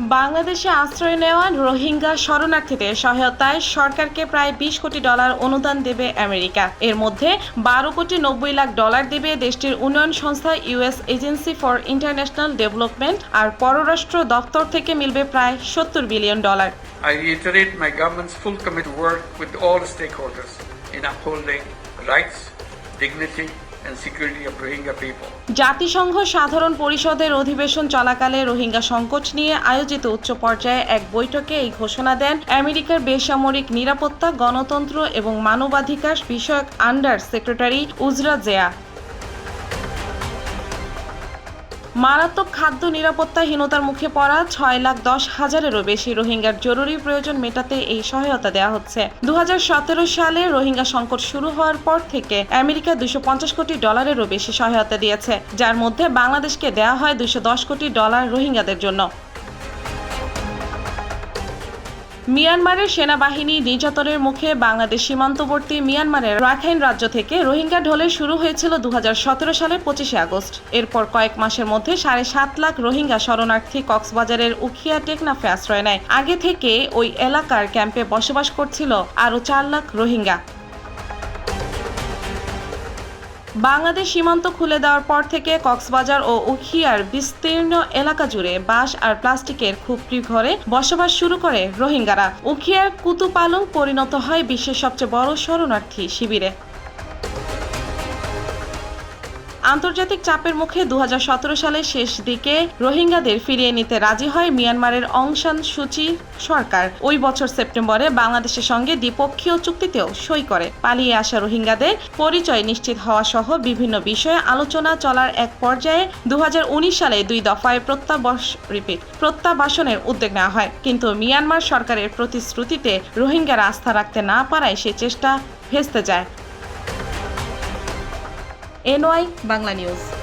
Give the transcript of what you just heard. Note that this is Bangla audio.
বাংলাদেশে আশ্রয় নেওয়া রোহিঙ্গা শরণার্থীদের সহায়তায় সরকারকে প্রায় বিশ কোটি ডলার অনুদান দেবে আমেরিকা। এর মধ্যে বারো কোটি নব্বই লাখ ডলার দেবে দেশটির উন্নয়ন সংস্থা US agency for international development আর পররাষ্ট্র দপ্তর থেকে মিলবে প্রায় সত্তর billion dollar. I reiterate my government's full work with all stakeholders in upholding rights, dignity, জাতিসংঘ সাধারণ পরিষদের অধিবেশন চলাকালে রোহিঙ্গা সংকট নিয়ে আয়োজিত উচ্চ পর্যায়ে এক বৈঠকে এই ঘোষণা দেন আমেরিকার বেসামরিক নিরাপত্তা, গণতন্ত্র এবং মানবাধিকার বিষয়ক আন্ডার সেক্রেটারি উজরা জেয়া। মারাত্মক খাদ্য নিরাপত্তাহীনতার মুখে পড়া ছয় লাখ দশ হাজারেরও বেশি রোহিঙ্গার জরুরি প্রয়োজন মেটাতে এই সহায়তা দেওয়া হচ্ছে। দু হাজার সতেরো সালে রোহিঙ্গা সংকট শুরু হওয়ার পর থেকে আমেরিকা দুশো কোটি ডলারেরও বেশি সহায়তা দিয়েছে, যার মধ্যে বাংলাদেশকে দেওয়া হয় দশ কোটি ডলার রোহিঙ্গাদের জন্য। মিয়ানমারের সেনাবাহিনী নির্যাতনের মুখে বাংলাদেশ সীমান্তবর্তী মিয়ানমারের রাখাইন রাজ্য থেকে রোহিঙ্গা ঢলে শুরু হয়েছিল দু হাজার সতেরো সালের পঁচিশে আগস্ট। এরপর কয়েক মাসের মধ্যে সাড়ে সাত লাখ রোহিঙ্গা শরণার্থী কক্সবাজারের উখিয়া টেকনাফে আশ্রয় নেয়। আগে থেকে ওই এলাকার ক্যাম্পে বসবাস করছিল আরও চার লাখ রোহিঙ্গা। বাংলাদেশ সীমান্ত খুলে দেওয়ার পর থেকে কক্সবাজার ও উখিয়ার বিস্তীর্ণ এলাকা জুড়ে বাঁশ আর প্লাস্টিকের খুপড়ি ঘরে বসবাস শুরু করে রোহিঙ্গারা। উখিয়ার কুতুপালং পরিণত হয় বিশ্বের সবচেয়ে বড় শরণার্থী শিবিরে। আন্তর্জাতিক চাপের মুখে দু হাজার সতেরো সালের শেষ দিকে রোহিঙ্গাদের ফিরিয়ে নিতে রাজি হয় মিয়ানমারের অংশান সূচি সরকার। ওই বছর সেপ্টেম্বরে বাংলাদেশের সঙ্গে দ্বিপক্ষীয় চুক্তিতেও সই করে। পালিয়ে আসা রোহিঙ্গাদের পরিচয় নিশ্চিত হওয়া সহ বিভিন্ন বিষয়ে আলোচনা চলার এক পর্যায়ে দু হাজার উনিশ সালে দুই দফায় প্রত্যাবাস রিপিট প্রত্যাবাসনের উদ্যোগ নেওয়া হয়। কিন্তু মিয়ানমার সরকারের প্রতিশ্রুতিতে রোহিঙ্গারা আস্থা রাখতে না পারায় সে চেষ্টা ভেস্তে যায়। NY Bangla news.